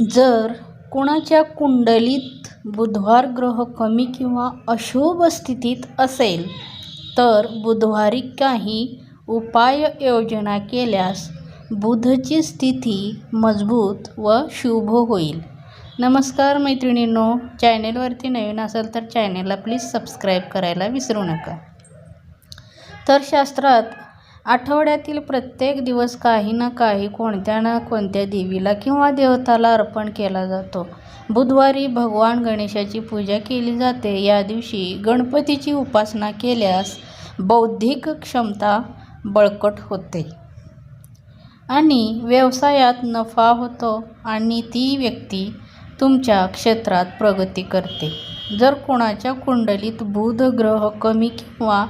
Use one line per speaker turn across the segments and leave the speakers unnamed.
जर कोणाच्या कुंडलीत बुधवार ग्रह कमी किंवा अशुभ स्थितीत असेल तर बुधवारी काही उपाययोजना केल्यास बुधची स्थिती मजबूत व शुभ होईल. नमस्कार मैत्रिणींनो चॅनेलवरती नवीन असेल तर चॅनेलला प्लीज सबस्क्राईब करायला विसरू नका. तर शास्त्रात आठवड्यातील प्रत्येक दिवस काही ना काही कोणत्या ना कोणत्या देवीला किंवा देवताला अर्पण केला जातो. बुधवारी भगवान गणेशाची पूजा केली जाते. या दिवशी गणपतीची उपासना केल्यास बौद्धिक क्षमता बळकट होते. आणि व्यवसायात नफा होतो आणि ती व्यक्ती तुमच्या क्षेत्रात प्रगती करते. जर कोणाच्या कुंडलीत बुध ग्रह कमी किंवा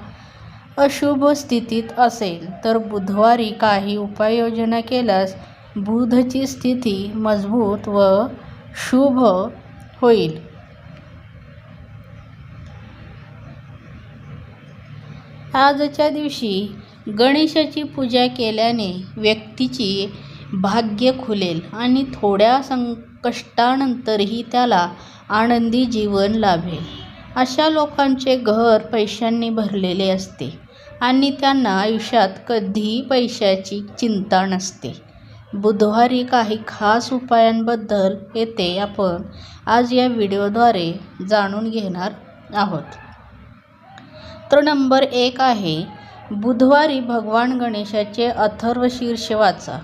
अशुभ स्थितीत असेल तर बुधवारी काही उपाययोजना केल्यास बुधची स्थिती मजबूत व शुभ होईल. आजच्या दिवशी गणेशाची पूजा केल्याने व्यक्तीची भाग्य खुलेल आणि थोड्या संकष्टानंतरही त्याला आनंदी जीवन लाभेल. अशा लोकांचे घर पैशांनी भरलेले असते. आणि त्यांना आयुष्यात कधीही पैशाची चिंता नसते. बुधवारी काही खास उपायांबद्दल येथे आपण आज या व्हिडिओद्वारे जाणून घेणार आहोत. तर नंबर एक आहे बुधवारी भगवान गणेशाचे अथर्व शीर्ष वाचा.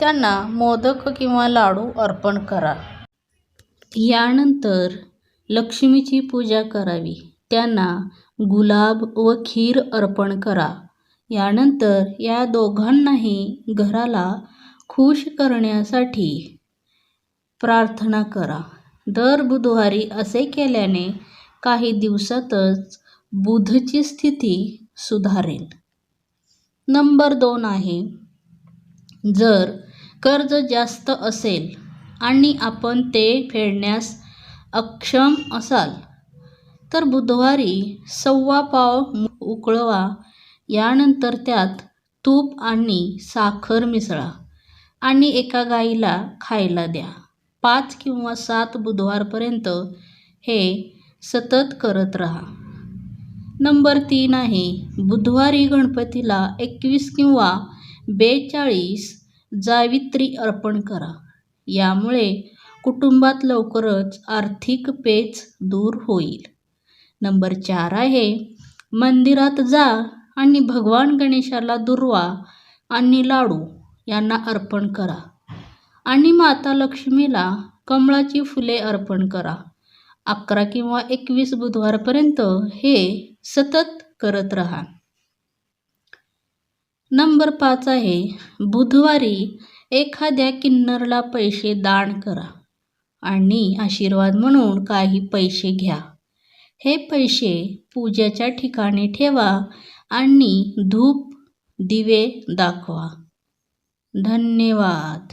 त्यांना मोदक किंवा लाडू अर्पण करा. यानंतर लक्ष्मीची पूजा करावी. त्यांना गुलाब व खीर अर्पण करा. यानंतर या दोघांनाही घराला खुश करण्यासाठी प्रार्थना करा. दर बुधवारी असे केल्याने काही दिवसातच बुधची स्थिती सुधारेल. नंबर दोन आहे जर कर्ज जास्त असेल आणि आपण ते फेडण्यास अक्षम असाल तर बुधवारी सव्वा पाव उकळवा. यानंतर त्यात तूप आणि साखर मिसळा आणि एका गाईला खायला द्या. पाच किंवा सात बुधवारपर्यंत हे सतत करत राहा. नंबर तीन आहे बुधवारी गणपतीला एकवीस किंवा बेचाळीस जावित्री अर्पण करा. यामुळे कुटुंबात लवकरच आर्थिक पेच दूर होईल. नंबर चार आहे. मंदिरात जा आणि भगवान गणेशाला दुर्वा आणि लाडू यांना अर्पण करा. आणि माता लक्ष्मीला कमळाची फुले अर्पण करा. अकरा किंवा एकवीस बुधवारपर्यंत हे सतत करत राहा. नंबर पाच आहे. बुधवारी एखाद्या किन्नरला पैसे दान करा आणि आशीर्वाद म्हणून काही पैसे घ्या. हे पैसे पूजेच्या ठिकाणी ठेवा आणि धूप दिवे दाखवा. धन्यवाद.